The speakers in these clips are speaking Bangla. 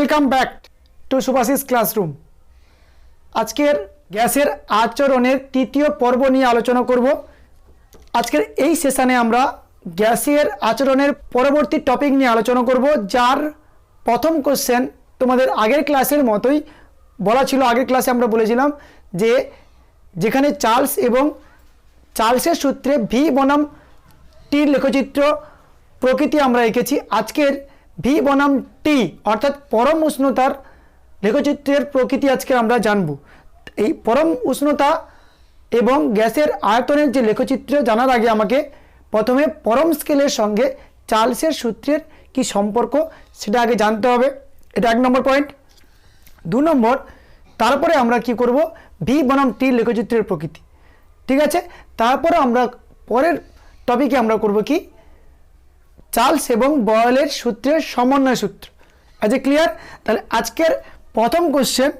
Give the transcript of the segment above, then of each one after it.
Welcome back to Subhashis classroom আজকের গ্যাসের আচরণের তৃতীয় পর্ব নিয়ে আলোচনা করব। আজকের এই সেশনে আমরা গ্যাসের আচরণের পরবর্তী টপিক নিয়ে আলোচনা করব, যার প্রথম কোশ্চেন তোমাদের আগের ক্লাসের মতোই বলা ছিল, আগের ক্লাসে আমরা বলেছিলাম যে যেখানে চার্লস এবং চার্লসের সূত্রে ভি বনাম টির লেখচিত্র প্রকৃতি আমরা এঁকেছি। আজকের ভি বনাম টি, অর্থাৎ পরম উষ্ণতার লেখচিত্রের প্রকৃতি আজকে আমরা জানব। এই পরম উষ্ণতা এবং গ্যাসের আয়তনের যে লেখচিত্র জানার আগে আমাকে প্রথমে পরম স্কেলের সঙ্গে চার্লসের সূত্রের কি সম্পর্ক সেটা আগে জানতে হবে। এটা এক নম্বর পয়েন্ট। দু নম্বর, তারপরে আমরা কি করব? ভি বনাম টি লেখচিত্রের প্রকৃতি। ঠিক আছে? তারপরে আমরা পরের টপিকে আমরা করব কি? চার্লস এবং বয়েলের সূত্রের সমন্বয় সূত্র। আজ ক্লিয়ার তাহলে আজকের প্রথম কোশ্চেন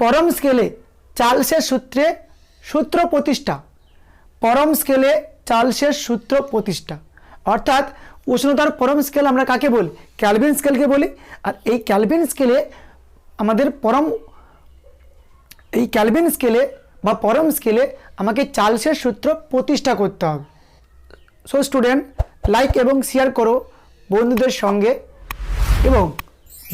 পরম স্কেলে চার্লসের সূত্রে সূত্র প্রতিষ্ঠা। পরম স্কেলে চার্লসের সূত্র প্রতিষ্ঠা। অর্থাৎ উষ্ণতার পরম স্কেল আমরা কাকে বলি? ক্যালভিন স্কেলকে বলি। আর এই ক্যালভিন স্কেলে আমাদের পরম, এই ক্যালভিন স্কেলে বা পরম স্কেলে আমাকে চার্লসের সূত্র প্রতিষ্ঠা করতে হবে। সো স্টুডেন্ট লাইক এবং শেয়ার করো বন্ধুদের সঙ্গে। এবং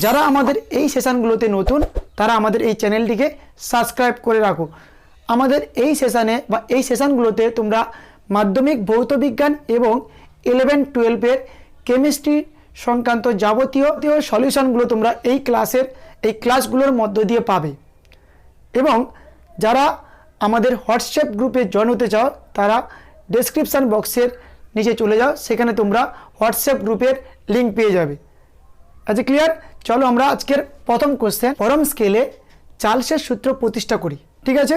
যারা আমাদের এই সেশনগুলোতে নতুন, তারা আমাদের এই চ্যানেলটিকে সাবস্ক্রাইব করে রাখো। আমাদের এই সেশানে বা এই সেশনগুলোতে তোমরা মাধ্যমিক ভৌত বিজ্ঞান এবং ইলেভেন টুয়েলভের কেমিস্ট্রি সংক্রান্ত যাবতীয় সলিউশনগুলো তোমরা এই ক্লাসের এই ক্লাসগুলোর মধ্য দিয়ে পাবে। এবং যারা আমাদের হোয়াটসঅ্যাপ গ্রুপে জয়েন হতে চাও, তারা ডেসক্রিপশান বক্সের নিচে চলে যাও, সেখানে তোমরা হোয়াটসঅ্যাপ গ্রুপের লিঙ্ক পেয়ে যাবে। আচ্ছা ক্লিয়ার চলো আমরা আজকের প্রথম কোশ্চেন পরম স্কেলে চার্লসের সূত্র প্রতিষ্ঠা করি, ঠিক আছে?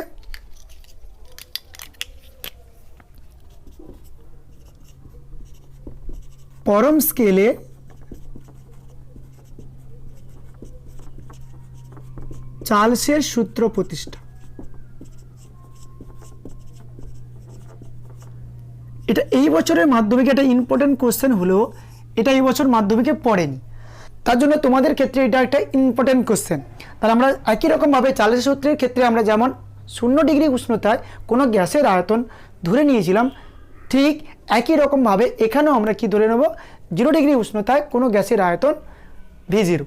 পরম স্কেলে চার্লসের সূত্র প্রতিষ্ঠা। এটা এই বছরের মাধ্যমিকে একটা ইম্পর্টেন্ট কোশ্চেন হলেও এটা এই বছর মাধ্যমিকে পড়েনি। তার জন্য তোমাদের ক্ষেত্রে এটা একটা ইম্পর্টেন্ট কোশ্চেন তাহলে আমরা একই রকমভাবে চার্লসের সূত্রের ক্ষেত্রে আমরা যেমন শূন্য ডিগ্রি উষ্ণতায় কোনো গ্যাসের আয়তন ধরে নিয়েছিলাম, ঠিক একই রকমভাবে এখানেও আমরা কি ধরে নেব? জিরো ডিগ্রি উষ্ণতায় কোনো গ্যাসের আয়তন ভি জিরো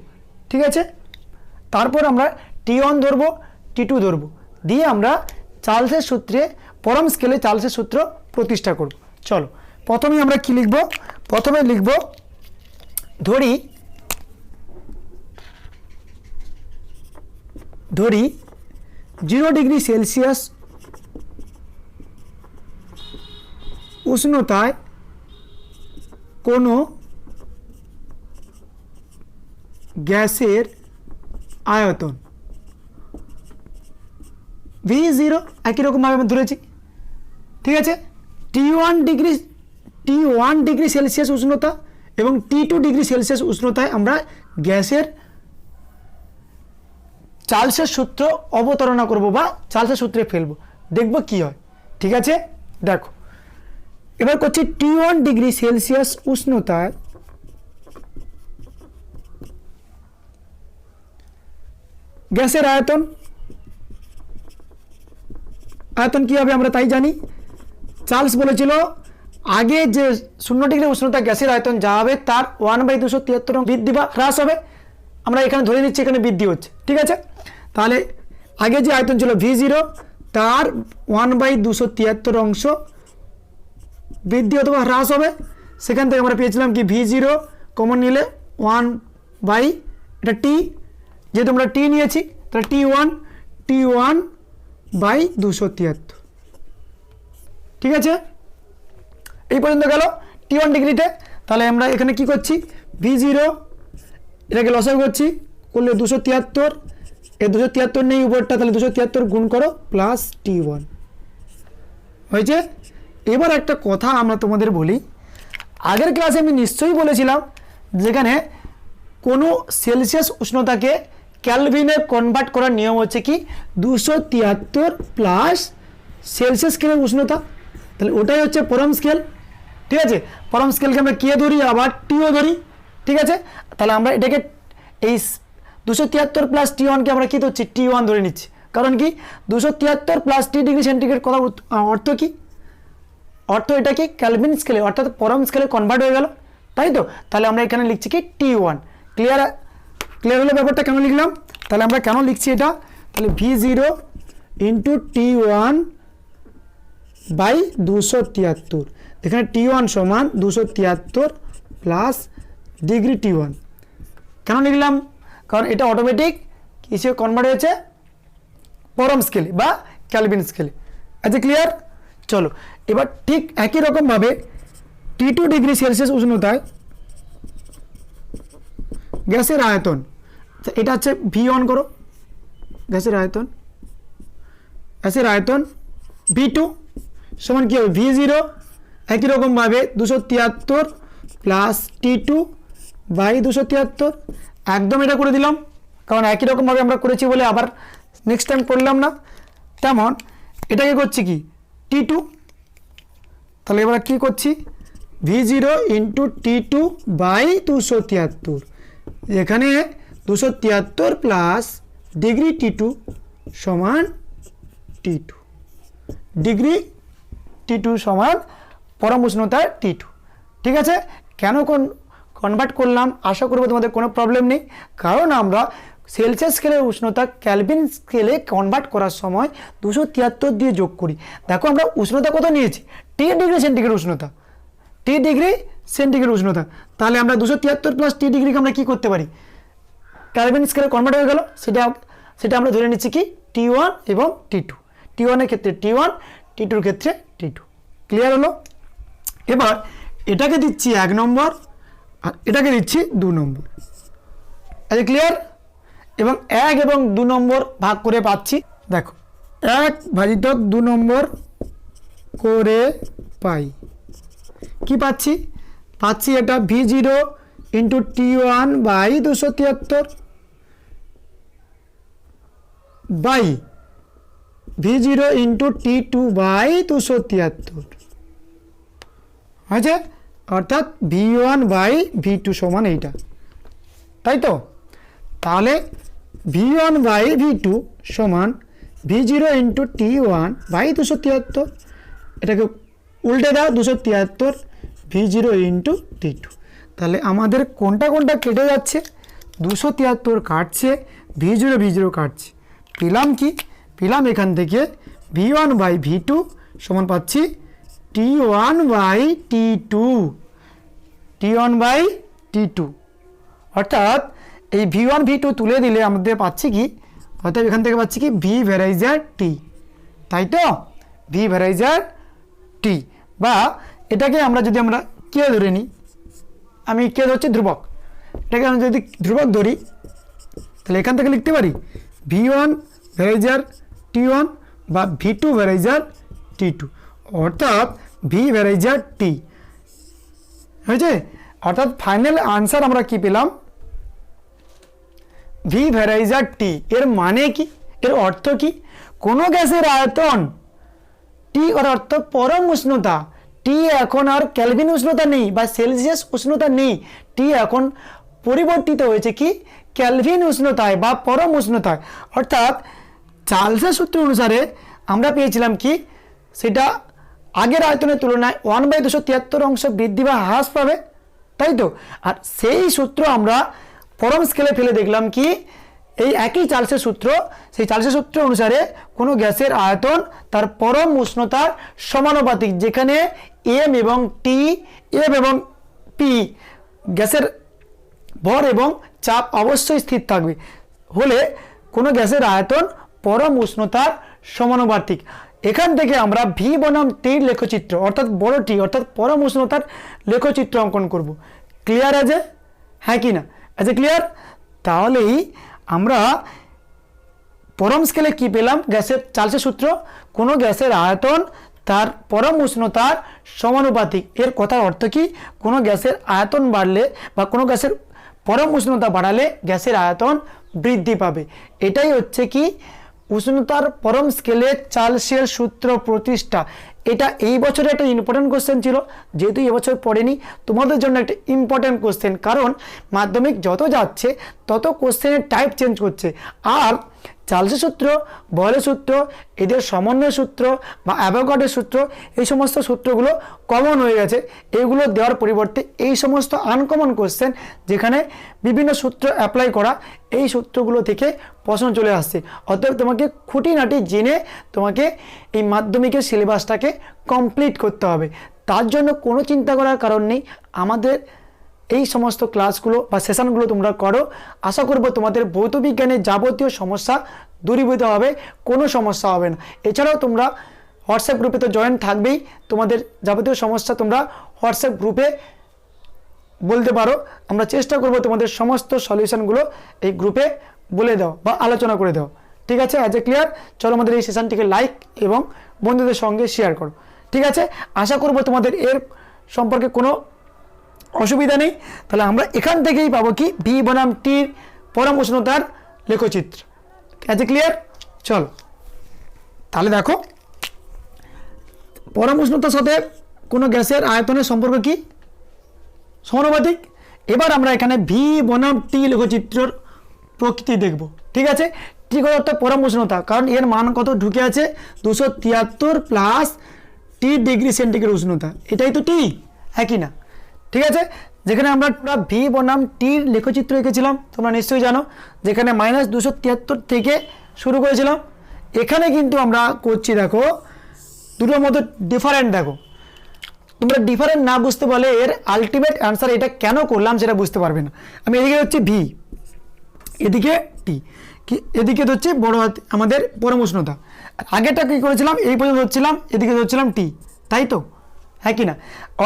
ঠিক আছে? তারপর আমরা টি ওয়ান ধরবো টি টু ধরবো। দিয়ে আমরা চার্লসের সূত্রে, পরম স্কেলে চার্লসের সূত্র প্রতিষ্ঠা করব। চলো প্রথমে আমরা কি লিখব? প্রথমে লিখব, ধরি ধরি জিরো ডিগ্রি সেলসিয়াস উষ্ণতায় কোনো গ্যাসের আয়তন। ভি জিরো একই রকমভাবে আমি ধরেছি। ঠিক আছে? T one degree T one degree Celsius উষ্ণতা এবং টি টু ডিগ্রি সেলসিয়াস উষ্ণতায় আমরা গ্যাসের চার্লসের সূত্র অবতারণা করব বা চার্লসের সূত্রে ফেলব। দেখব কি হয়। ঠিক আছে? দেখো। এবার করছি টি ওয়ান ডিগ্রি সেলসিয়াস উষ্ণতায় গ্যাসের আয়তন। আয়তন কী হবে আমরা তাই জানি? চার্লস বলেছিল, আগে যে শূন্য ডিগ্রি উষ্ণতা গ্যাসের আয়তন যা হবে তার ওয়ান বাই দুশো তিয়াত্তর বৃদ্ধি বা হ্রাস হবে। আমরা এখানে ধরে নিচ্ছি, এখানে বৃদ্ধি হচ্ছে। ঠিক আছে? তাহলে আগে যে আয়তন ছিল ভি জিরো তার ওয়ান বাই দুশো তিয়াত্তর অংশ বৃদ্ধি অথবা হ্রাস হবে। সেখান থেকে আমরা পেয়েছিলাম কি ভি জিরো কমন নিলে ওয়ান বাই এটা টি যেহেতু আমরা টি নিয়েছি, তাহলে T one T one by দুশো তিয়াত্তর। ঠিক আছে? এই পর্যন্ত গেল টি ওয়ান ডিগ্রিতে তাহলে আমরা এখানে কি করছি? ভি জিরো এটাকে লসাই করছি। করলে দুশো তিয়াত্তর। এ দুশো তিয়াত্তর নেই উপরটা, তাহলে দুশো তিয়াত্তর গুণ করো প্লাস টি ওয়ান হয়েছে? এবার একটা কথা আমরা তোমাদের বলি। আগের ক্লাসে আমি নিশ্চয়ই বলেছিলাম, যেখানে কোনো সেলসিয়াস উষ্ণতাকে ক্যালভিনে কনভার্ট করার নিয়ম হচ্ছে কি? দুশো তিয়াত্তর প্লাস সেলসিয়াস স্কেলের উষ্ণতা? তাহলে ওটাই হচ্ছে পরম স্কেল ঠিক আছে? পরম স্কেলকে আমরা কে ধরি? আবার টিও ধরি, ঠিক আছে? তাহলে আমরা এটাকে এই দুশো তিয়াত্তর প্লাস টি ওয়ানকে আমরা কী ধরছি? টি ওয়ান ধরে নিচ্ছি। কারণ কি? দুশো তিয়াত্তর প্লাস টি ডিগ্রি সেন্টিগ্রেড কথা অর্থ কি? অর্থ এটা কি? ক্যালভিন স্কেলে অর্থাৎ পরম স্কেলে কনভার্ট হয়ে গেল। তাই তো? তাহলে আমরা এখানে লিখছি কি? টি ওয়ান ক্লিয়ার ক্লিয়ার হলো ব্যাপারটা কেন লিখলাম? তাহলে আমরা কেন লিখছি এটা? তাহলে V zero into T one by দুশো তিয়াত্তর। এখানে টি ওয়ান সমান দুশো তিয়াত্তর প্লাস ডিগ্রি টি ওয়ান। কেন লিখলাম? কারণ এটা অটোমেটিক কিসে কনভার্ট হয়েছে পরম স্কেলে বা ক্যালভিন স্কেলে আচ্ছা ক্লিয়ার চলো, এবার ঠিক একই রকমভাবে টি টু ডিগ্রি সেলসিয়াস উষ্ণতায় গ্যাসের আয়তন এটা হচ্ছে ভি অন করো। গ্যাসের আয়তন গ্যাসের আয়তন ভি টু সমান কী হবে? ভি জিরো একই রকমভাবে দুশো তিয়াত্তর প্লাস টি টু বাই দুশো তিয়াত্তর। একদম এটা করে দিলাম, কারণ একই রকমভাবে আমরা করেছি বলে আবার নেক্সট টাইম করলাম না। তেমন এটাকে করছি কি? টি টু তাহলে এবার কী করছি? V zero into T two by দুশো তিয়াত্তর। এখানে দুশো তিয়াত্তর প্লাস ডিগ্রি টি টু সমান T two degree T two সমান পরম উষ্ণতা টি টু ঠিক আছে? কেন কোন কনভার্ট করলাম? আশা করব তোমাদের কোনো প্রবলেম নেই। কারণ আমরা সেলসিয়াস স্কেলের উষ্ণতা ক্যালভিন স্কেলে কনভার্ট করার সময় দুশো তিয়াত্তর দিয়ে যোগ করি। দেখো আমরা উষ্ণতা কত নিয়েছি? টি ডিগ্রি সেন্টিগ্রেড উষ্ণতা। টি ডিগ্রি সেন্টিগ্রেড উষ্ণতা। তাহলে আমরা দুশো তিয়াত্তর প্লাস টি ডিগ্রিকে আমরা কী করতে পারি? ক্যালভিন স্কেলে কনভার্ট হয়ে গেল। সেটা সেটা আমরা ধরে নিচ্ছি কি? টি ওয়ান এবং টি টু টি ওয়ানের ক্ষেত্রে টি ওয়ান টি টুর ক্ষেত্রে টি টু ক্লিয়ার হলো? এবার এটাকে দিচ্ছি এক নম্বর, আর এটাকে দিচ্ছি দু নম্বর। আচ্ছা ক্লিয়ার এবং এক এবং দু নম্বর ভাগ করে পাচ্ছি, দেখো, এক ভাজিত দু নম্বর করে পাই। কি পাচ্ছি? পাচ্ছি এটা V zero into T one by দুশো তিয়াত্তর by V zero into T two by দুশো তিয়াত্তর হয়েছে অর্থাৎ V one by V two সমান এইটা। তাই তো? তাহলে V one by V two সমান V zero into T one by দুশো তিয়াত্তর এটাকে উল্টে দাও দুশো তিয়াত্তর V zero into T two তাহলে আমাদের কোনটা কোনটা কেটে যাচ্ছে? দুশো তিয়াত্তর কাটছে ভি জিরো ভি জিরো কাটছে। পেলাম কি? পেলাম এখান থেকে। V one by V two সমান পাচ্ছি। T one by T two T one by T two অর্থাৎ এই ভি ওয়ান ভি টু তুলে দিলে আমাদের পাচ্ছি কি? অর্থাৎ এখান থেকে পাচ্ছি কি? ভি ভ্যারাইজার টি তাই তো? ভি ভ্যারাইজার টি বা এটাকে আমরা যদি আমরা কে ধরে নিই, আমি কে ধরছি? ধ্রুবক। এটাকে আমরা যদি ধ্রুবক ধরি, তাহলে এখান থেকে লিখতে পারি V one varies as T one বা V two varies as T two অর্থাৎ ভি ভ্যারাইজার টি হয়েছে? অর্থাৎ ফাইনাল আনসার আমরা কি পেলাম? ভি ভ্যারাইজার টি এর মানে কি? এর অর্থ কি? কোনো গ্যাসের আয়তন টি এর অর্থ পরম উষ্ণতা। টি এখন আর ক্যালভিন উষ্ণতা নেই বা সেলসিয়াস উষ্ণতা নেই। টি এখন পরিবর্তিত হয়েছে কি? ক্যালভিন উষ্ণতায় বা পরম উষ্ণতায়। অর্থাৎ চার্লসের সূত্র অনুসারে আমরা পেয়েছিলাম কি? সেটা আগের আয়তনের তুলনায় ওয়ান বাই দুশো তিয়াত্তর অংশ বৃদ্ধি বা হ্রাস পাবে, তাই তো? আর সেই সূত্র আমরা পরম স্কেলে ফেলে দেখলাম কি? এই একই চার্লসের সূত্র, সেই চার্লসের সূত্র অনুসারে কোনো গ্যাসের আয়তন তার পরম উষ্ণতার সমানুপাতিক, যেখানে এম এবং টি এম এবং পি গ্যাসের ভর এবং চাপ অবশ্যই স্থির থাকবে। হলে কোনো গ্যাসের আয়তন পরম উষ্ণতার সমানুপাতিক। এখান থেকে আমরা ভি বনাম টির লেখচিত্র, অর্থাৎ বড় টি, অর্থাৎ পরম উষ্ণতার লেখচিত্র অঙ্কন করব। ক্লিয়ার আছে হ্যাঁ কি না? আছে ক্লিয়ার তাহলেই আমরা পরম স্কেলে কি পেলাম? গ্যাসের চালসে সূত্র। কোনো গ্যাসের আয়তন তার পরম উষ্ণতার সমানুপাতিক। এর কথার অর্থ কি? কোনো গ্যাসের আয়তন বাড়লে বা কোনো গ্যাসের পরম উষ্ণতা বাড়ালে গ্যাসের আয়তন বৃদ্ধি পাবে। এটাই হচ্ছে কি? উষ্ণতার পরম স্কেলে চার্লসের সূত্র প্রতিষ্ঠা। এটা এই বছরে একটা ইম্পর্টেন্ট কোশ্চেন ছিল, যেহেতু এবছর পড়েনি, তোমাদের জন্য একটা ইম্পর্টেন্ট কোশ্চেন কারণ, মাধ্যমিক যত যাচ্ছে, তত কোশ্চেনের টাইপ চেঞ্জ করছে। আর চার্লসের সূত্র, বয়লের সূত্র, এদের সমন্বয় সূত্র বা অ্যাভোগাডের সূত্র, এই সমস্ত সূত্রগুলো কমন হয়ে গেছে। এগুলো দেওয়ার পরিবর্তে এই সমস্ত আনকমন কোশ্চেন যেখানে বিভিন্ন সূত্র অ্যাপ্লাই করা, এই সূত্রগুলো থেকে প্রশ্ন চলে আসছে। অতএব তোমাকে খুঁটিনাটি জেনে তোমাকে এই মাধ্যমিকের সিলেবাসটাকে কমপ্লিট করতে হবে। তার জন্য কোনো চিন্তা করার কারণ নেই। আমাদের এই সমস্ত ক্লাসগুলো বা সেশনগুলো তোমরা করো। আশা করব তোমাদের ভৌত বিজ্ঞানের যাবতীয় সমস্যা দূরীভূত হবে, কোনো সমস্যা হবে না। এছাড়াও তোমরা হোয়াটসঅ্যাপ গ্রুপে তো জয়েন থাকবেই। তোমাদের যাবতীয় সমস্যা তোমরা হোয়াটসঅ্যাপ গ্রুপে বলতে পারো। আমরা চেষ্টা করব তোমাদের সমস্ত সলিউশনগুলো এই গ্রুপে বলে দাও বা আলোচনা করে দাও। ঠিক আছে? অ্যাজ এ ক্লিয়ার চলো আমাদের এই সেশনটিকে লাইক এবং বন্ধুদের সঙ্গে শেয়ার করো। ঠিক আছে? আশা করব তোমাদের এর সম্পর্কে কোনো অসুবিধা নেই। তাহলে আমরা এখান থেকেই পাবো কি? ভি বনাম টির পরম উষ্ণতার লেখচিত্র। আছে ক্লিয়ার চলো। তাহলে দেখো, পরম উষ্ণতার সাথে কোনো গ্যাসের আয়তনের সম্পর্ক কি? সমানুপাতিক। এবার আমরা এখানে ভি বনাম টি লেখচিত্রর প্রকৃতি দেখব। ঠিক আছে? টি কত অর্থাৎ পরম উষ্ণতা, কারণ এর মান কত? ঢুকে আছে দুশো তিয়াত্তর প্লাস টি ডিগ্রি সেন্টিগ্রেড উষ্ণতা। এটাই তো টি, একই না? ঠিক আছে? যেখানে আমরা ভি বনাম টির লেখচিত্র এঁকেছিলাম, তোমরা নিশ্চয়ই জানো। যেখানে মাইনাস দুশো তিয়াত্তর থেকে শুরু করেছিলাম। এখানে কিন্তু আমরা করছি, দেখো, দুটোর মধ্যে ডিফারেন্ট দেখো। তোমরা ডিফারেন্ট না বুঝতে পারলে এর আলটিমেট অ্যান্সার এটা কেন করলাম সেটা বুঝতে পারবে না। আমি এদিকে হচ্ছে ভি এদিকে টি এদিকে হচ্ছে বড় আমাদের পরম উষ্ণতা। আর আগেরটা কী করেছিলাম? এই পর্যন্ত হচ্ছিলাম, এদিকে হচ্ছিলাম টি তাই তো? হ্যাঁ কি না?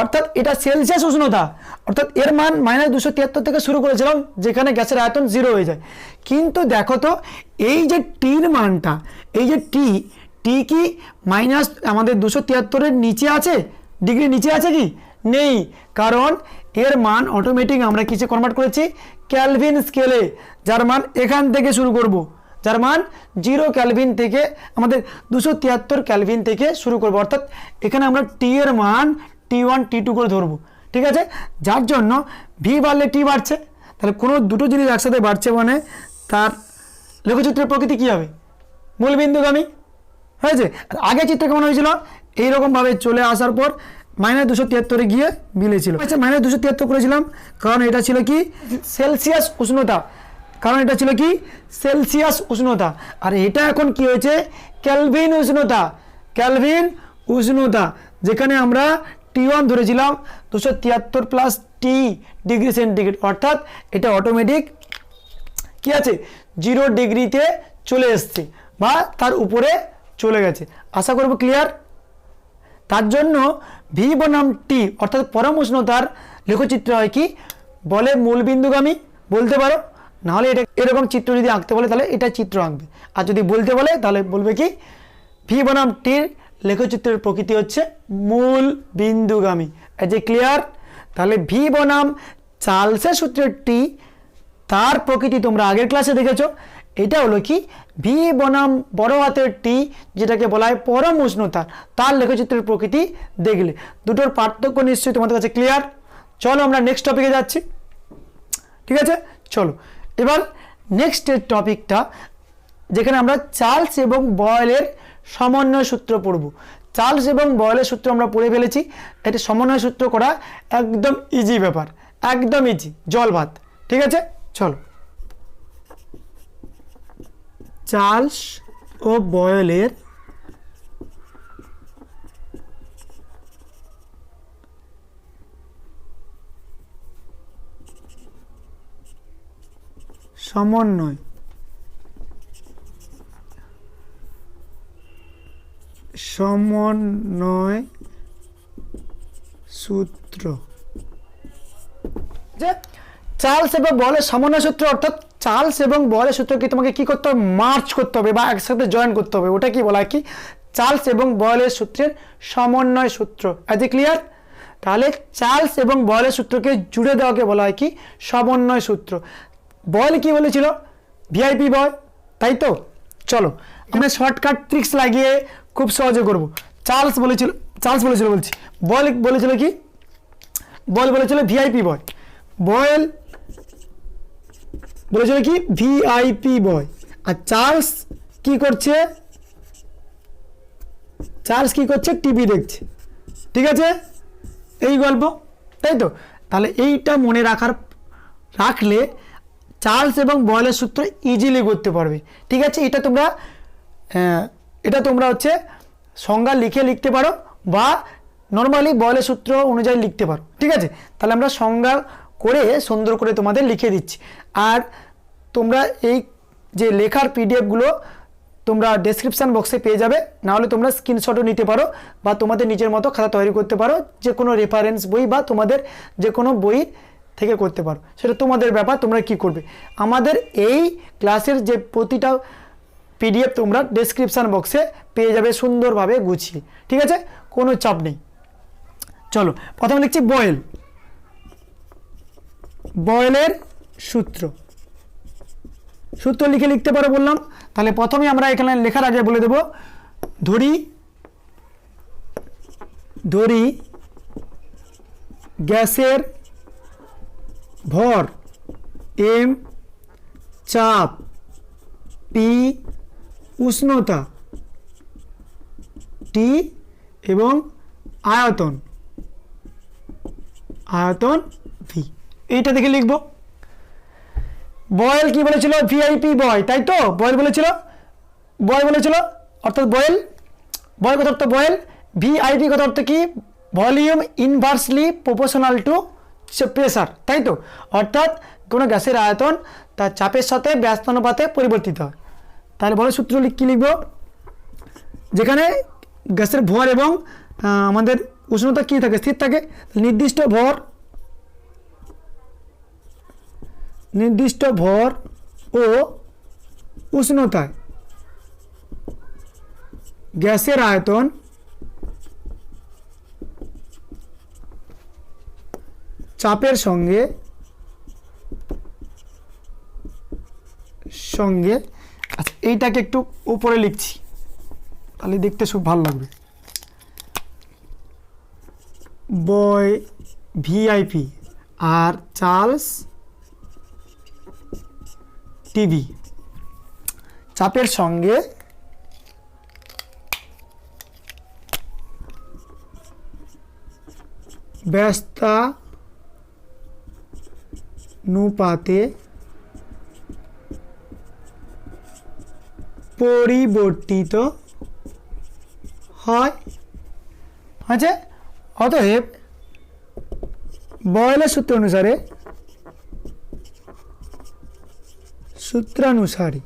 অর্থাৎ এটা সেলসিয়াস উষ্ণতা। অর্থাৎ এর মান মাইনাস দুশো তিয়াত্তর থেকে শুরু করেছিলাম, যেখানে গ্যাসের আয়তন জিরো হয়ে যায়। কিন্তু দেখো তো, এই যে টির মানটা, এই যে টি টি কি মাইনাস আমাদের দুশো তিয়াত্তরের নিচে আছে? ডিগ্রি নিচে আছে কি? নেই। কারণ এর মান অটোমেটিক আমরা কিসে কনভার্ট করেছি? ক্যালভিন স্কেলে যার মান এখান থেকে শুরু করব। যার মান জিরো ক্যালভিন থেকে আমাদের দুশো তিয়াত্তর ক্যালভিন থেকে শুরু করব। অর্থাৎ এখানে আমরা টি এর মান টি ওয়ান টি টু করে ধরবো। ঠিক আছে? যার জন্য ভি বাড়লে টি বাড়ছে। তাহলে কোনো দুটো জিনিস একসাথে বাড়ছে মানে তার লেখচিত্রের প্রকৃতি কী হবে? মূল বিন্দুগামী হয়েছে আগে চিত্র কেমন হয়েছিল? এইরকমভাবে চলে আসার পর মাইনাস দুশো তিয়াত্তরে গিয়ে মিলেছিল। আচ্ছা মাইনাস দুশো তিয়াত্তর করেছিলাম। কারণ এটা ছিল কি? সেলসিয়াস উষ্ণতা। কারণ এটা ছিল কি? সেলসিয়াস উষ্ণতা। আর এটা এখন কি হয়েছে? ক্যালভিন উষ্ণতা। ক্যালভিন উষ্ণতা। যেখানে আমরা টি ওয়ান ধরেছিলাম দুশো তিয়াত্তর প্লাস টি ডিগ্রি সেন্টিগ্রেড অর্থাৎ এটা অটোমেটিক কি আছে? জিরো ডিগ্রিতে চলে এসছে বা তার উপরে চলে গেছে। আশা করব ক্লিয়ার তার জন্য ভি বনাম টি অর্থাৎ পরম উষ্ণতার লেখচিত্র হয় কি? বলে মূল মূলবিন্দুগামী, বলতে পারো? নাহলে এটা এরকম চিত্র যদি আঁকতে বলে, তাহলে এটা চিত্র আঁকবে। আর যদি বলতে বলে, তাহলে বলবে কি? ভি বনাম টির লেখচিত্রের প্রকৃতি হচ্ছে মূল বিন্দুগামী। এজ এ ক্লিয়ার তাহলে ভি বনাম চার্লসের সূত্রের টি তার প্রকৃতি তোমরা আগের ক্লাসে দেখেছ। এটা হলো কি? ভি বনাম বড় হাতের টি, যেটাকে বলা হয় পরম উষ্ণতা, তার লেখচিত্রের প্রকৃতি দেখলে। দুটোর পার্থক্য নিশ্চয়ই তোমাদের কাছে ক্লিয়ার চলো আমরা নেক্সট টপিকে যাচ্ছি। ঠিক আছে? চলো। এবার নেক্সট টপিকটা যেখানে আমরা চার্লস এবং বয়েলের সমন্বয় সূত্র পড়ব। চার্লস এবং বয়েলের সূত্র আমরা পড়ে ফেলেছি। এটা সমন্বয় সূত্র করা একদম ইজি ব্যাপার, একদম ইজি জল ভাত, ঠিক আছে? চলো। চার্লস ও বয়েলের সমন্বয় সমন্বয় সূত্র। চার্লস এবং বলের সমন্বয় সূত্র অর্থাৎ চার্লস এবং বলের সূত্রকে তোমাকে কি করতে হবে? মার্চ করতে হবে বা একসাথে জয়েন করতে হবে। ওটা কি বলা হয় কি? চার্লস এবং বয়েলের সূত্রের সমন্বয় সূত্র। এত ক্লিয়ার তাহলে চার্লস এবং বয়েলের সূত্রকে জুড়ে দেওয়াকে বলা হয় কি? সমন্বয় সূত্র। বয়েল কি বলেছিল? ভিআইপি বয় তাই তো? চলো আমরা শর্টকাট ট্রিক্স লাগিয়ে খুব সহজে করব। চার্লস বলেছিল চার্লস বলেছিল বলছি। বয়েল বলেছিল কি? বয়েল বলেছিল ভিআইপি বয় বয়েল বলেছিল কি? ভিআইপি বয় আর চার্লস কি করছে? চার্লস কি করছে? টিভি দেখছে। ঠিক আছে? এই গল্প, তাই তো? তাহলে এইটা মনে রাখার, রাখলে চার্লস এবং বয়েলের সূত্র ইজিলি করতে পারবে। ঠিক আছে? এটা তোমরা এটা তোমরা হচ্ছে সংজ্ঞা লিখে লিখতে পারো বা নর্মালি বয়েলের সূত্র অনুযায়ী লিখতে পারো। ঠিক আছে? তাহলে আমরা সংজ্ঞা করে, সুন্দর করে তোমাদের লিখে দিচ্ছি। আর তোমরা এই যে লেখার পিডিএফগুলো তোমরা ডেসক্রিপশান বক্সে পেয়ে যাবে। নাহলে তোমরা স্ক্রিনশটও নিতে পারো বা তোমাদের নিজের মতো খাতা তৈরি করতে পারো। যে কোনো রেফারেন্স বই বা তোমাদের যে কোনো বই থেকে করতে পারো। সেটা তোমাদের ব্যাপার, তোমরা কি করবে? আমাদের এই ক্লাসের যে প্রতিটা পিডিএফ তোমরা ডেসক্রিপশান বক্সে পেয়ে যাবে সুন্দরভাবে গুছিয়ে। ঠিক আছে? কোনো চাপ নেই। চলো, প্রথমে লিখছি বয়েল। বয়েলের সূত্র। সূত্র লিখে লিখতে পারো বললাম। তাহলে প্রথমে আমরা এখানে লেখার আগে বলে দেব, ধরি ধরি গ্যাসের ভর। এম, চাপ। পি, উষ্ণতা। টি এবং আয়তন। আয়তন ভি এইটা দেখে লিখব। বয়েল কি বলেছিল? ভিআইপি বয়, তাই তো? বয়েল বলেছিল? বয় বলেছিল? অর্থাৎ বয়েল। বয় কত অর্থ বয়েল। ভিআইপি কত অর্থ কি? Volume inversely proportional to pressure তাই তো? অর্থাৎ কোনো গ্যাসের আয়তন তার চাপের সাথে ব্যস্ত অনুপাতে পরিবর্তিত হয়। তাহলে বড় সূত্র কি লিখব? যেখানে গ্যাসের ভর এবং আমাদের উষ্ণতা কী থাকে? স্থির থাকে। নির্দিষ্ট ভর নির্দিষ্ট ভর ও উষ্ণতায় গ্যাসের আয়তন চাপের সঙ্গে সঙ্গে আচ্ছা এইটাকে একটু উপরে লিখছি। তাহলে দেখতে খুব ভালো লাগবে। বয় ভিআইপি আর চার্লস টিভি। চাপের সঙ্গে ব্যস্তানুপাতে পরিবর্তিত হয়। আছে অতএব বয়লের সূত্র অনুসারে সূত্রানুসারী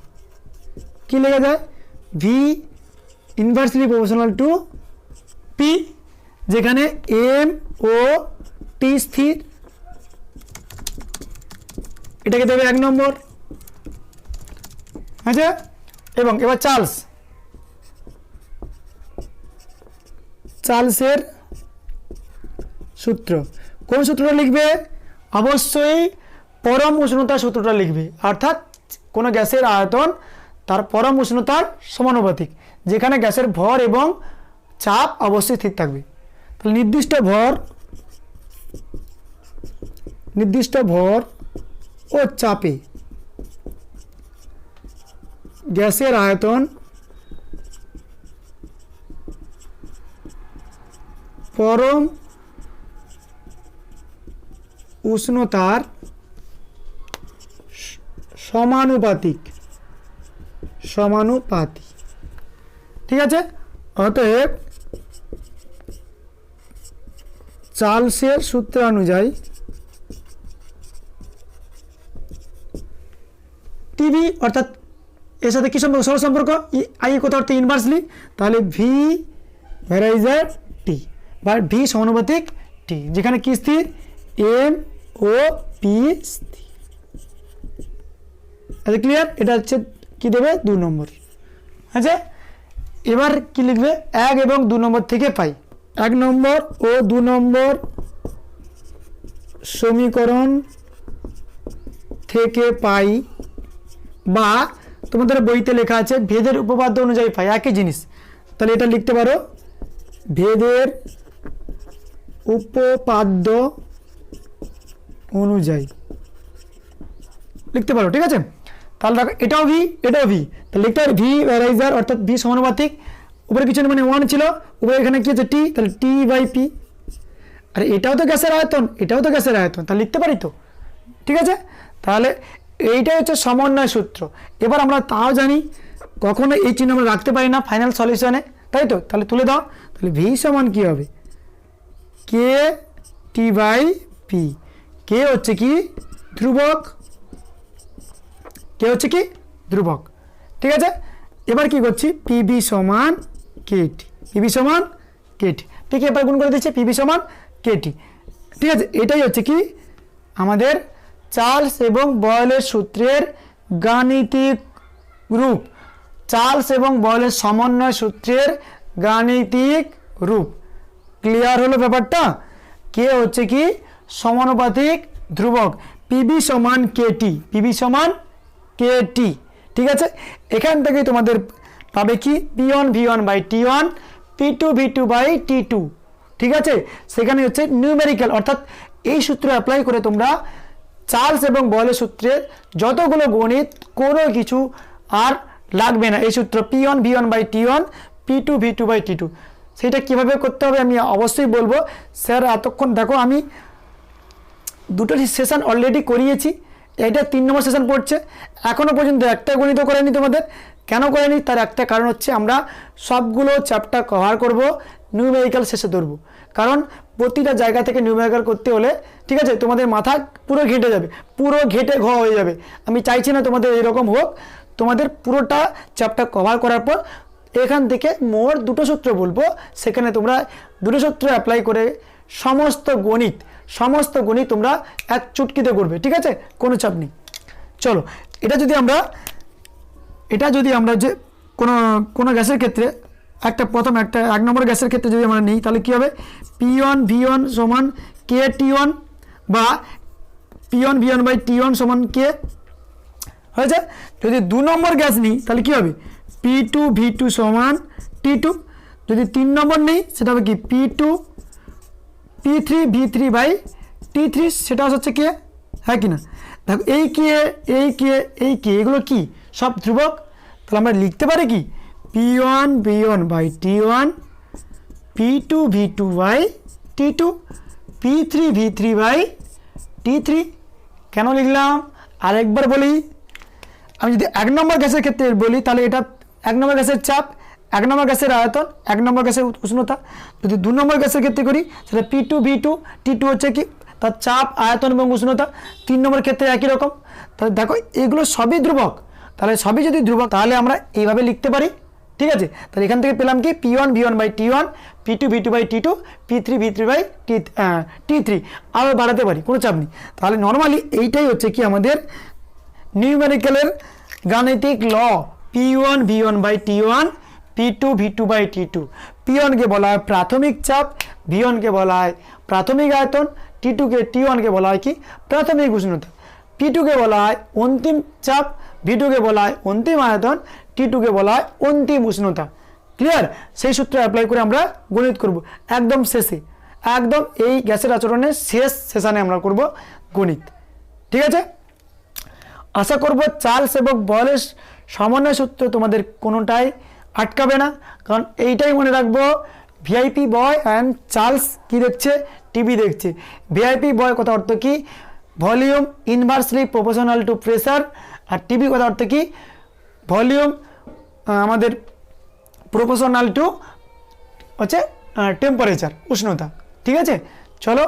কি লেখা যায়? V inversely proportional to P যেখানে এম ও টি স্থির। এটাকে দেবে এক নম্বর। আচ্ছা এবং এবার চার্লস। চার্লসের সূত্র। কোন সূত্রটা লিখবে? অবশ্যই পরম উষ্ণতা সূত্রটা লিখবে। অর্থাৎ কোনো গ্যাসের আয়তন তার পরম উষ্ণতার সমানুপাতিক, যেখানে গ্যাসের ভর এবং চাপ অবশ্যই স্থির থাকবে। তাহলে নির্দিষ্ট ভর নির্দিষ্ট ভর ও চাপে। গ্যাসের আয়তন পরম উষ্ণতার সমানুপাতিক সমানুপাতিক। ঠিক আছে? অতএব চার্লসের সূত্র টিভি, অর্থাৎ এর সাথে কি সম্পর্ক? সহ সম্পর্ক? আই কত অর্থে ইনভার্সলি তাহলে ভি ভ্যারাইজার টি বা ভি সমানুপাতিক টি যেখানে কি স্থির? এম ও পি স্থির। ক্লিয়ার এটা হচ্ছে কি দেবে? দু নম্বর। আচ্ছা এবার কি লিখবে? এক এবং দু নম্বর থেকে পাই। এক নম্বর ও দু নম্বর সমীকরণ থেকে পাই বা তোমাদের বইতে লেখা আছে ভেদের উপপাদ্য অনুযায়ী পাই একই জিনিস। তাহলে এটা লিখতে পারো, ভেদের উপপাদ্য অনুযায়ী। লিখতে পারো, ঠিক আছে? তাহলে দেখো, এটাও ভি এটাও ভি। তাহলে লিখতে পারি ভি রাইজার, অর্থাৎ ভি সমানুপাতিক। উপরে কিছু মানে ওয়ান ছিল, উপরে এখানে কি আছে টি তাহলে টি বাই পি আর এটাও তো গ্যাসের আয়তন, এটাও তো গ্যাসের আয়তন, তাহলে লিখতে পারি তো? ঠিক আছে? তাহলে এইটাই হচ্ছে সমন্বয় সূত্র। এবার আমরা তাও জানি, কখনো এই চিহ্ন আমরা রাখতে পারি না ফাইনাল সলিউশনে তাই তো? তাহলে তুলে দাও। তাহলে ভি সমান কী হবে? কে টি বাই পি কে হচ্ছে কি? ধ্রুবক। কে হচ্ছে কি? ধ্রুবক। ঠিক আছে? এবার কি করছি? পিবি সমান কেটি পিবি সমান কেটি ঠিক এবার গুণ করে দিচ্ছি পিবি সমান কেটি ঠিক আছে? এটাই হচ্ছে কি? আমাদের চার্লস এবং বয়েলের সূত্রের গাণিতিক রূপ। চার্লস এবং বয়েলের সমন্বয় সূত্রের গাণিতিক রূপ। ক্লিয়ার হলো ব্যাপারটা? কে হচ্ছে কি? সমানুপাতিক ধ্রুবক। পিবি সমান কেটি। পিবি সমান কেটি। ঠিক আছে? এখান থেকে তোমাদের পাবে কি? P one V one by T one, P two V two by T two. ঠিক আছে? সেখানে হচ্ছে নিউমেরিক্যাল অর্থাৎ এই সূত্র অ্যাপ্লাই করে তোমরা চার্লস এবং বয়েলের সূত্রের যতগুলো গণিত, কোনো কিছু আর লাগবে না। এই সূত্র P one V one by T one P two V two by T two সেটা কীভাবে করতে হবে আমি অবশ্যই বলব। স্যার, এতক্ষণ দেখো আমি দুটো সেশন অলরেডি করিয়েছি। এটা তিন নম্বর সেশন পড়ছে। এখনও পর্যন্ত একটা গণিত করেনি তোমাদের। কেন করেনি তার একটা কারণ হচ্ছে আমরা সবগুলো চ্যাপ্টার কভার করব নিউমেরিক্যাল শেষে ধরবো। কারণ প্রতিটা জায়গা থেকে নিউমেরিক্যাল করতে হলে, ঠিক আছে, তোমাদের মাথা পুরো ঘেঁটে যাবে, পুরো ঘেঁটে ঘ হয়ে যাবে। আমি চাইছি না তোমাদের এরকম হোক, তোমাদের পুরোটা চ্যাপ্টার কভার করার পর এখান থেকে মোর দুটো সূত্র বলব, সেখানে তোমরা দুটো সূত্র অ্যাপ্লাই করে সমস্ত গণিত সমস্ত গণিত তোমরা এক চুটকিতে করবে, ঠিক আছে? কোনো চাপ নেই। চলো, এটা যদি আমরা, এটা যদি আমরা যে কোনো কোনো গ্যাসের ক্ষেত্রে একটা প্রথম একটা, এক নম্বর গ্যাসের ক্ষেত্রে যদি আমরা নিই, তাহলে কী হবে? পি ওয়ান ভি ওয়ান সমান কে টি ওয়ান বা P one V one by T one সমান কে হয়েছে? যদি দু নম্বর গ্যাস নিই, তাহলে কী হবে? পি টু ভি টু সমান টি টু যদি তিন নম্বর নেই, সেটা হবে কি? P two P three V three by T three সেটা হচ্ছে কে হ্যাঁ কি না? দেখো, এই কে এই কে এই কে এগুলো কি? সব ধ্রুবক। তাহলে আমরা লিখতে পারি কি? P one B one by T one P two V two by T two P three V three by T three কেন লিখলাম? আরেকবার বলি। আমি যদি এক নম্বর গ্যাসের ক্ষেত্রে বলি, তাহলে এটা এক নম্বর গ্যাসের চাপ, এক নম্বর গ্যাসের আয়তন, এক নম্বর গ্যাসের উষ্ণতা। যদি দু নম্বর গ্যাসের ক্ষেত্রে করি সেটা P two V two T two হচ্ছে কি? তার চাপ, আয়তন এবং উষ্ণতা। তিন নম্বর ক্ষেত্রে একই রকম। তাহলে দেখো, এগুলো সবই ধ্রুবক। তাহলে সবই যদি ধ্রুবক, তাহলে আমরা এইভাবে লিখতে পারি। ঠিক আছে? তাহলে এখান থেকে পেলাম কি? P one V one by T one P two V two by T two P three V three by T T three আরও বাড়াতে পারি, কোনো চাপ নেই। তাহলে নর্মালি এইটাই হচ্ছে কি আমাদের নিউমেরিক্যালের গাণিতিক law P one V one by T one P two V two by T two P ওয়ানকে বলা হয় প্রাথমিক চাপ ভি ওয়ানকে বলা হয় প্রাথমিক আয়তন টি টুকে টি ওয়ানকে বলা হয় কি? প্রাথমিক উষ্ণতা। পি টুকে বলা হয় অন্তিম চাপ ভি টুকে বলা হয় অন্তিম আয়তন টি টুকে বলা হয় অন্তিম উষ্ণতা ক্লিয়ার সেই সূত্র অ্যাপ্লাই করে আমরা গণিত করব। একদম শেষে, একদম এই গ্যাসের আচরণের শেষ সেশনে আমরা করব গণিত। ঠিক আছে? আশা করব চার্লস এবং বয়েলের সমন্বয় সূত্র তোমাদের কোনোটাই আটকাবে না। কারণ এইটাই মনে রাখব ভিআইপি বয় অ্যান্ড চার্লস কি দেখছে? টিভি দেখছে। ভিআইপি বয় কথা অর্থ কি? Volume inversely proportional to pressure R TV কথা অর্থ কি? ভলিউম আমাদের প্রপোর্শনাল টু হচ্ছে টেম্পারেচার উষ্ণতা, ঠিক আছে? চলো,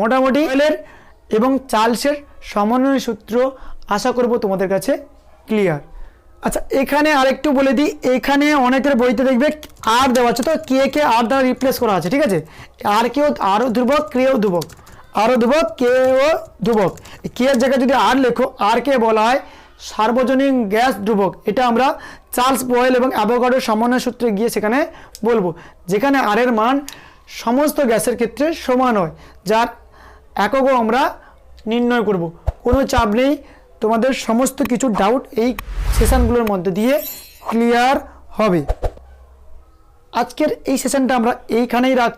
মোটামুটি অয়েলের এবং চার্লসের সমন্বয় সূত্র আশা করব তোমাদের কাছে ক্লিয়ার আচ্ছা এখানে আরেকটু বলে দিই, এখানে অনেকের বইতে দেখবে আর দেওয়া আছে, তো কে কে আর দ্বারা রিপ্লেস করা আছে, ঠিক আছে? আর কেউ আরও ধ্রুবক কেও ধ্রুবক, আরও ধ্রুবক কেও ধ্রুবক। কে এর জায়গায় যদি আর লেখো, আর কে বলা হয় সার্বজনীন গ্যাস ধ্রুবক, এটা আমরা চার্লস বয়েল এবং অ্যাভোগাডোর সমন্বয় সূত্রে গিয়ে সেখানে বলব। যেখানে আর এর মান সমস্ত গ্যাসের ক্ষেত্রে সমান হয়, যার এককও আমরা নির্ণয় করব। কোনো চাপ নেই, তোমাদের সমস্ত কিছু ডাউট এই সেশনগুলোর মধ্যে দিয়ে ক্লিয়ার হবে। আজকের এই সেশনটা আমরা এইখানেই রাখছি।